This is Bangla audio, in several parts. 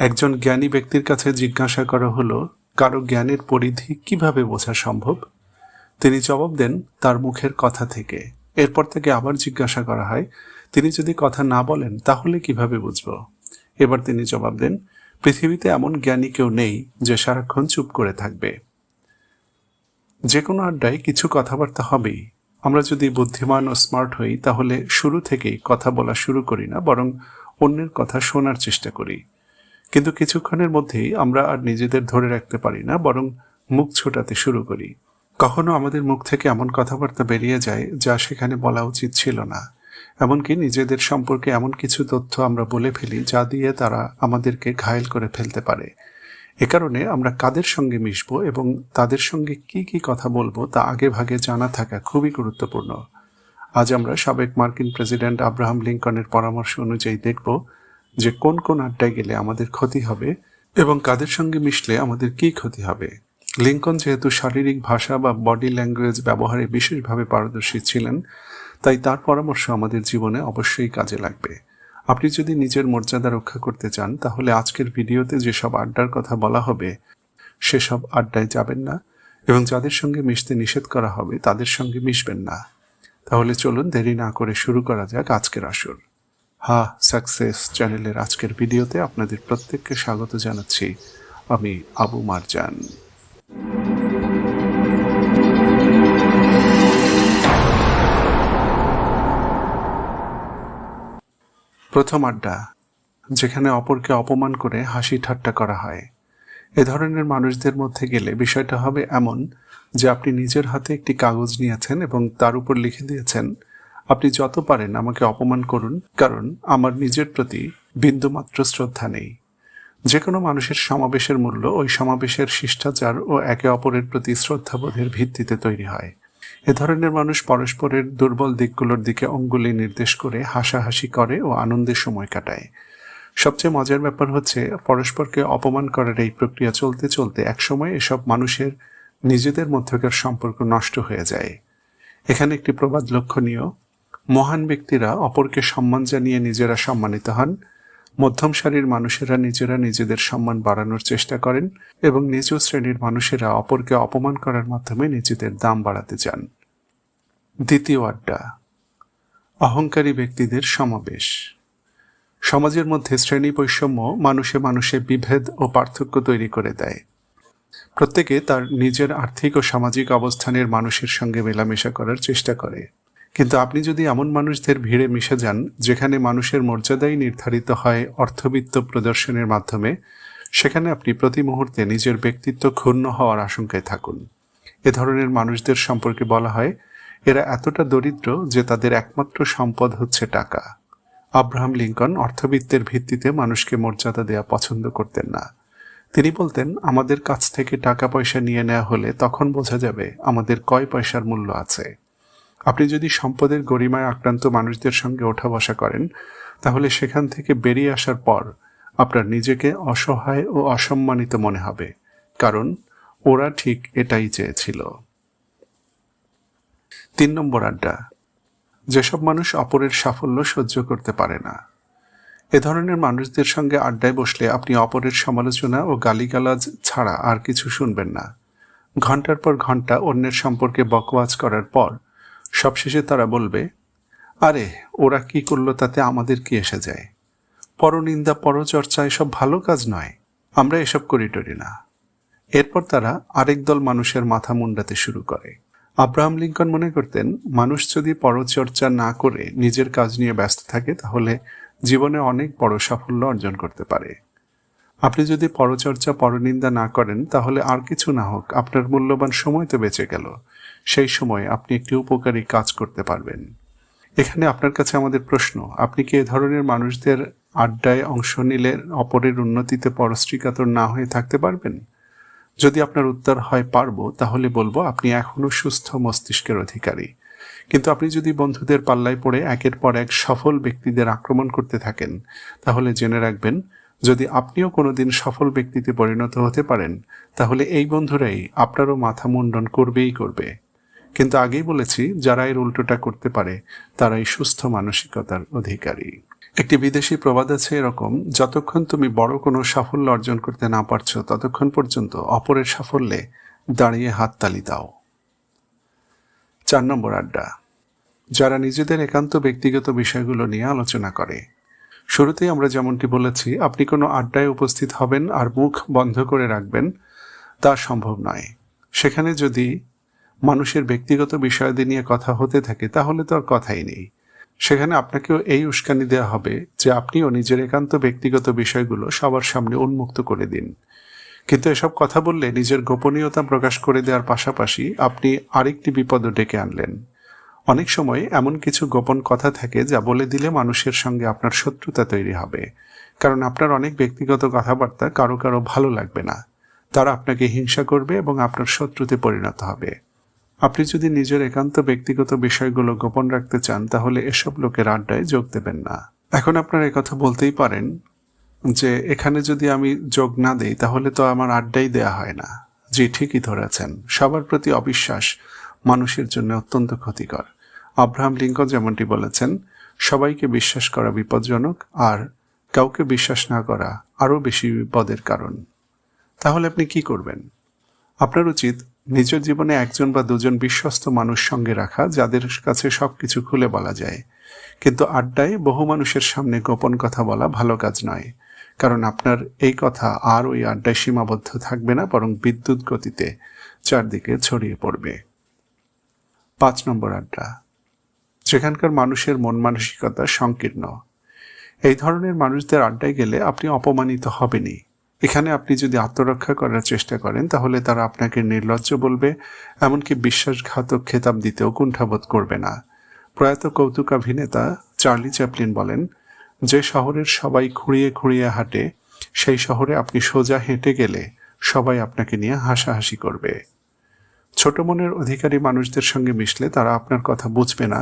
একজন জ্ঞানী ব্যক্তির কাছে জিজ্ঞাসা করা হলো, কারও জ্ঞানের পরিধি কীভাবে বোঝা সম্ভব? তিনি জবাব দেন, তার মুখের কথা থেকে। এরপর থেকে আবার জিজ্ঞাসা করা হয়, তিনি যদি কথা না বলেন, তাহলে কীভাবে বুঝব? এবার তিনি জবাব দেন, পৃথিবীতে এমন জ্ঞানী কেউ নেই যে সারাক্ষণ চুপ করে থাকবে। যে কোনো আড্ডায় কিছু কথাবার্তা হবেই। আমরা যদি বুদ্ধিমান ও স্মার্ট হই, তাহলে শুরু থেকেই কথা বলা শুরু করি না, বরং অন্যের কথা শোনার চেষ্টা করি। কিন্তু কিছুক্ষণের মধ্যেই আমরা আর নিজেদের ধরে রাখতে পারি না, বরং মুখ ছোটাতে শুরু করি। কখনো আমাদের মুখ থেকে এমন কথাবার্তা বেরিয়ে যায় যা সেখানে বলা উচিত ছিল না। এমনকি নিজেদের সম্পর্কে এমন কিছু তথ্য আমরা বলে ফেলি যা দিয়ে তারা আমাদেরকে ঘায়েল করে ফেলতে পারে। এ কারণে আমরা কাদের সঙ্গে মিশবো এবং তাদের সঙ্গে কি কি কথা বলব তা আগে ভাগে জানা থাকা খুবই গুরুত্বপূর্ণ। আজ আমরা সাবেক মার্কিন প্রেসিডেন্ট আব্রাহাম লিঙ্কনের পরামর্শ অনুযায়ী দেখব যে কোন কোন আড্ডায় গেলে আমাদের ক্ষতি হবে এবং কাদের সঙ্গে মিশলে আমাদের কি ক্ষতি হবে। লিঙ্কন যেহেতু শারীরিক ভাষা বা বডি ল্যাঙ্গুয়েজ ব্যবহারে বিশেষভাবে পারদর্শী ছিলেন, তাই তার পরামর্শ আমাদের জীবনে অবশ্যই কাজে লাগবে। আপনি যদি নিজের মর্যাদা রক্ষা করতে চান, তাহলে আজকের ভিডিওতে যেসব আড্ডার কথা বলা হবে, সেসব আড্ডায় যাবেন না এবং যাদের সঙ্গে মিশতে নিষেধ করা হবে, তাদের সঙ্গে মিশবেন না। তাহলে চলুন দেরি না করে শুরু করা যাক আজকের আসর। হা সাকসেস চ্যানেলের আজকের ভিডিওতে আপনাদের প্রত্যেককে স্বাগত জানাচ্ছি। আমি আবু মারজান। প্রথম আড্ডা, যেখানে অপরকে অপমান করে হাসি ঠাট্টা করা হয়। এ ধরনের মানুষদের মধ্যে গেলে বিষয়টা হবে এমন যে আপনি নিজের হাতে একটি কাগজ নিয়েছেন এবং তার উপর লিখে দিয়েছেন আপনি যত পারেন আমাকে অপমান করুন, কারণ আমার নিজের প্রতি বিন্দুমাত্র শ্রদ্ধা নেই। যে কোনো মানুষের সমাবেশের মূল্য ওই সমাবেশের শিষ্টাচার ও একে অপরের প্রতি শ্রদ্ধাবোধের ভিত্তিতে তৈরি হয়। এ ধরনের মানুষ পরস্পরের দুর্বল দিকগুলোর দিকে অঙ্গুলি নির্দেশ করে হাসাহাসি করে ও আনন্দের সময় কাটায়। সবচেয়ে মজার ব্যাপার হচ্ছে, পরস্পরকে অপমান করার এই প্রক্রিয়া চলতে চলতে একসময় এসব মানুষের নিজেদের মধ্যকার সম্পর্ক নষ্ট হয়ে যায়। এখানে একটি প্রবাদ লক্ষণীয় মহান ব্যক্তিরা অপরকে সম্মান জানিয়ে নিজেরা সম্মানিত হন। মধ্যম সারির মানুষেরা নিজেরা নিজেদের সম্মান বাড়ানোর চেষ্টা করেন এবং নিজ শ্রেণির মানুষেরা অপরকে অপমান করার মাধ্যমে নিজেদের দাম বাড়াতে চান। দ্বিতীয় আড্ডা। অহংকারী ব্যক্তিদের সমাবেশ। সমাজের মধ্যে শ্রেণি বৈষম্য মানুষে মানুষে বিভেদ ও পার্থক্য তৈরি করে দেয়। প্রত্যেকে তার নিজের আর্থিক ও সামাজিক অবস্থানের মানুষের সঙ্গে মেলামেশা করার চেষ্টা করে। কিন্তু আপনি যদি এমন মানুষদের ভিড়ে মিশে যান, যেখানে মানুষের মর্যাদাই নির্ধারিত হয় অর্থবিত্ত প্রদর্শনের মাধ্যমে, সেখানে আপনি প্রতি মুহূর্তে নিজের ব্যক্তিত্ব ক্ষুণ্ণ হওয়ার আশঙ্কায় থাকুন। এ ধরনের মানুষদের সম্পর্কে বলা হয়, এরা এতটা দরিদ্র যে তাদের একমাত্র সম্পদ হচ্ছে টাকা। আব্রাহাম লিঙ্কন অর্থবিত্তের ভিত্তিতে মানুষকে মর্যাদা দেওয়া পছন্দ করতেন না। তিনি বলতেন, আমাদের কাছ থেকে টাকা পয়সা নিয়ে নেওয়া হলে তখন বোঝা যাবে আমাদের কয় পয়সার মূল্য আছে। আপনি যদি সম্পদের গরিমায় আক্রান্ত মানুষদের সঙ্গে ওঠা বসা করেন, তাহলে সেখান থেকে বেরিয়ে আসার পর আপনার নিজেকে অসহায় ও অসম্মানিত মনে হবে, কারণ ওরা ঠিক এটাই চেয়েছিল। তিন নম্বর আড্ডা, যেসব মানুষ অপরের সাফল্য সহ্য করতে পারে না। এ ধরনের মানুষদের সঙ্গে আড্ডায় বসলে আপনি অপরের সমালোচনা ও গালিগালাজ ছাড়া আর কিছু শুনবেন না। ঘণ্টার পর ঘণ্টা অন্যের সম্পর্কে বকওয়াজ করার পর সবশেষে তারা বলবে, আরে, ওরা কি করল তাতে আমাদের কি এসে যায়? পরনিন্দা, পরচর্চা, এসব ভালো কাজ নয়। আমরা এসব করি টরি না। এরপর তারা আরেক দল মানুষের মাথা মুন্ডাতে শুরু করে। আব্রাহাম লিঙ্কন মনে করতেন, মানুষ যদি পরচর্চা না করে নিজের কাজ নিয়ে ব্যস্ত থাকে, তাহলে জীবনে অনেক বড় সাফল্য অর্জন করতে পারে। আপনি যদি পরচর্চা, পরনিন্দা না করেন, তাহলে আর কিছু না হোক, আপনার মূল্যবান সময় তো বেঁচে গেল। সেই সময় আপনি একটি উপকারী কাজ করতে পারবেন। এখানে আপনার কাছে আমাদের প্রশ্ন, আপনি কি এ ধরনের মানুষদের আড্ডায় অংশ নিলে অপরের উন্নতিতে পরশ্রীকাতর না হয়ে থাকতে পারবেন? যদি আপনার উত্তর হয়, পারব, তাহলে বলব আপনি এখনও সুস্থ মস্তিষ্কের অধিকারী। কিন্তু আপনি যদি বন্ধুদের পাল্লায় পড়ে একের পর এক সফল ব্যক্তিদের আক্রমণ করতে থাকেন, তাহলে জেনে রাখবেন, যদি আপনিও কোনোদিন সফল ব্যক্তিতে পরিণত হতে পারেন, তাহলে এই বন্ধুরাই আপনারও মাথা মুন্ডন করবেই করবে। কিন্তু আগেই বলেছি, যারা এর উল্টোটা করতে পারে, তারাই সুস্থ মানসিকতার অধিকারী। একটি বিদেশি প্রবাদ আছে এরকম, যতক্ষণ তুমি বড় কোনো সাফল্য অর্জন করতে না পারছ, ততক্ষণ পর্যন্ত অপরের সাফল্যে দাঁড়িয়ে হাততালি দাও। চার নম্বর আড্ডা। যারা নিজেদের একান্ত ব্যক্তিগত বিষয়গুলো নিয়ে আলোচনা করে, শুরুতেই আমরা যেমনটি বলেছি, আপনি কোনো আড্ডায় উপস্থিত হবেন আর মুখ বন্ধ করে রাখবেন, তা সম্ভব নয়। সেখানে যদি মানুষের ব্যক্তিগত বিষয়াদি নিয়ে কথা হতে থাকে, তাহলে তো আর কথাই নেই। সেখানে আপনাকেও এই উস্কানি দেওয়া হবে যে আপনিও নিজের একান্ত ব্যক্তিগত বিষয়গুলো সবার সামনে উন্মুক্ত করে দিন। কিন্তু এসব কথা বললে নিজের গোপনীয়তা প্রকাশ করে দেওয়ার পাশাপাশি আপনি আরেকটি বিপদও ডেকে আনলেন। অনেক সময় এমন কিছু গোপন কথা থাকে যা বলে দিলে মানুষের সঙ্গে আপনার শত্রুতা তৈরি হবে। কারণ আপনার অনেক ব্যক্তিগত কথাবার্তা কারও কারও ভালো লাগবে না। তারা আপনাকে হিংসা করবে এবং আপনার শত্রুতে পরিণত হবে। আপনি যদি নিজের একান্ত ব্যক্তিগত বিষয়গুলো গোপন রাখতে চান, তাহলে এসব লোকের আড্ডায় যোগ দেবেন না। এখন আপনার কথা বলতেই পারেন যে, এখানে যদি আমি যোগ না দেই, তাহলে তো আমার আড্ডাই দেয়া হয় না। জি, ঠিকই ধরেছেন। সবার প্রতি অবিশ্বাস মানুষের জন্য অত্যন্ত ক্ষতিকর। আব্রাহাম লিঙ্কন যেমনটি বলেছেন, সবাইকে বিশ্বাস করা বিপজ্জনক আর কাউকে বিশ্বাস না করা আরও বেশি বিপদের কারণ। তাহলে আপনি কি করবেন? আপনার উচিত নিজের জীবনে একজন বা দুজন বিশ্বস্ত মানুষ সঙ্গে রাখা, যাদের কাছে সব কিছু খুলে বলা যায়। কিন্তু আড্ডায় বহু মানুষের সামনে গোপন কথা বলা ভালো কাজ নয়। কারণ আপনার এই কথা আর ওই আড্ডায় সীমাবদ্ধ থাকবে না, বরং বিদ্যুৎ গতিতে চারদিকে ছড়িয়ে পড়বে। পাঁচ নম্বর আড্ডা। যেখানকার মানুষের মন মানসিকতা সংকীর্ণ। এই ধরনের মানুষদের আড্ডায় গেলে আপনি অপমানিত হবেনই। এখানে আপনি যদি আত্মরক্ষা করার চেষ্টা করেন, তাহলে তারা আপনাকে নির্লজ্জ বলবে, এমনকি বিশ্বাসঘাতক খেতাব দিতেও কুণ্ঠাবোধ করবে না। প্রয়াত কৌতুকাভিনেতা চার্লি চ্যাপলিন বলেন, যে শহরের সবাই খুঁড়িয়ে খুঁড়িয়ে হাঁটে, সেই শহরে আপনি সোজা হেঁটে গেলে সবাই আপনাকে নিয়ে হাসাহাসি করবে। ছোট মনের অধিকারী মানুষদের সঙ্গে মিশলে তারা আপনার কথা বুঝবে না,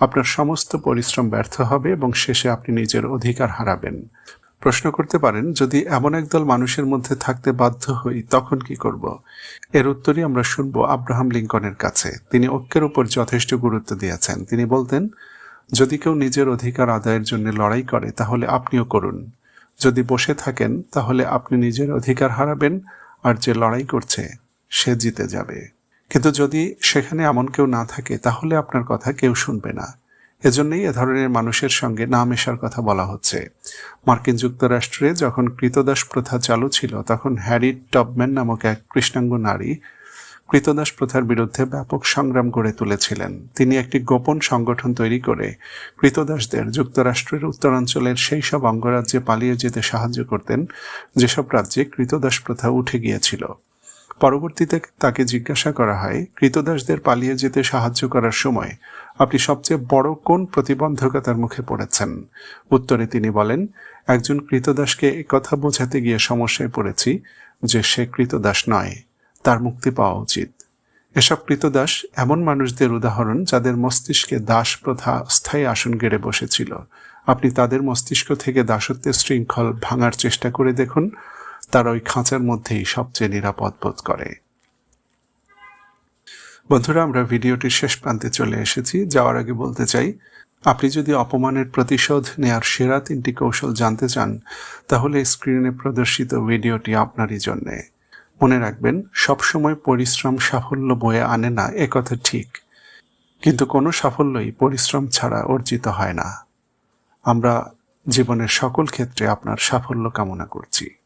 আপনার সমস্ত পরিশ্রম ব্যর্থ হবে এবং শেষে আপনি নিজের অধিকার হারাবেন। প্রশ্ন করতে পারেন, যদি এমন একদল মানুষের মধ্যে থাকতে বাধ্য হই, তখন কি করব? এর উত্তরই আমরা শুনব আব্রাহাম লিঙ্কনের কাছে। তিনি ঐক্যের উপর যথেষ্ট গুরুত্ব দিয়েছেন। তিনি বলতেন, যদি কেউ নিজের অধিকার আদায়ের জন্য লড়াই করে, তাহলে আপনিও করুন। যদি বসে থাকেন, তাহলে আপনি নিজের অধিকার হারাবেন, আর যে লড়াই করছে, সে জিতে যাবে। কিন্তু যদি সেখানে এমন কেউ না থাকে, তাহলে আপনার কথা কেউ শুনবে না। এজন্যই এ ধরনের মানুষের সঙ্গে না মেশার কথা বলা হচ্ছে। মার্কিন যুক্তরাষ্ট্রে যখন কৃতদাস প্রথা চালু ছিল, তখন হ্যারি টবম্যান নামক এক কৃষ্ণাঙ্গ নারী কৃতদাস প্রথার বিরুদ্ধে ব্যাপক সংগ্রাম গড়ে তুলেছিলেন। তিনি একটি গোপন সংগঠন তৈরি করে কৃতদাসদের যুক্তরাষ্ট্রের উত্তরাঞ্চলের সেই সব অঙ্গরাজ্যে পালিয়ে যেতে সাহায্য করতেন, যেসব রাজ্যে কৃতদাস প্রথা উঠে গিয়েছিল। পরবর্তীতে তাকে জিজ্ঞাসা করা হয়, কৃতদাসদের পালিয়ে যেতে সাহায্য করার সময় আপনি সবচেয়ে বড় কোন প্রতিবন্ধকতার মুখে পড়েছেন? উত্তরে তিনি বলেন, একজন কৃতদাসকে কথা বোঝাতে গিয়ে সমস্যায় পড়েছি যে সে কৃতদাস নয়, তার মুক্তি পাওয়া উচিত। এসব কৃতদাস এমন মানুষদের উদাহরণ যাদের মস্তিষ্কে দাস প্রথা স্থায়ী আসন গেড়ে বসেছিল। আপনি তাদের মস্তিষ্ক থেকে দাসত্বের শৃঙ্খল ভাঙার চেষ্টা করে দেখুন তারা ওই খাঁচার মধ্যেই সবচেয়ে নিরাপদ বোধ করে। বন্ধুরা, আমরা ভিডিওটির শেষ প্রান্তে চলে এসেছি। যাওয়ার আগে বলতে চাই, আপনি যদি অপমানের প্রতিশোধ নেয়ার সেরা তিনটি কৌশল জানতে চান, তাহলে স্ক্রিনে প্রদর্শিত ভিডিওটি আপনারই জন্যে। মনে রাখবেন, সবসময় পরিশ্রম সাফল্য বয়ে আনে না একথা ঠিক। কিন্তু কোনো সাফল্যই পরিশ্রম ছাড়া অর্জিত হয় না। আমরা জীবনের সকল ক্ষেত্রে আপনার সাফল্য কামনা করছি।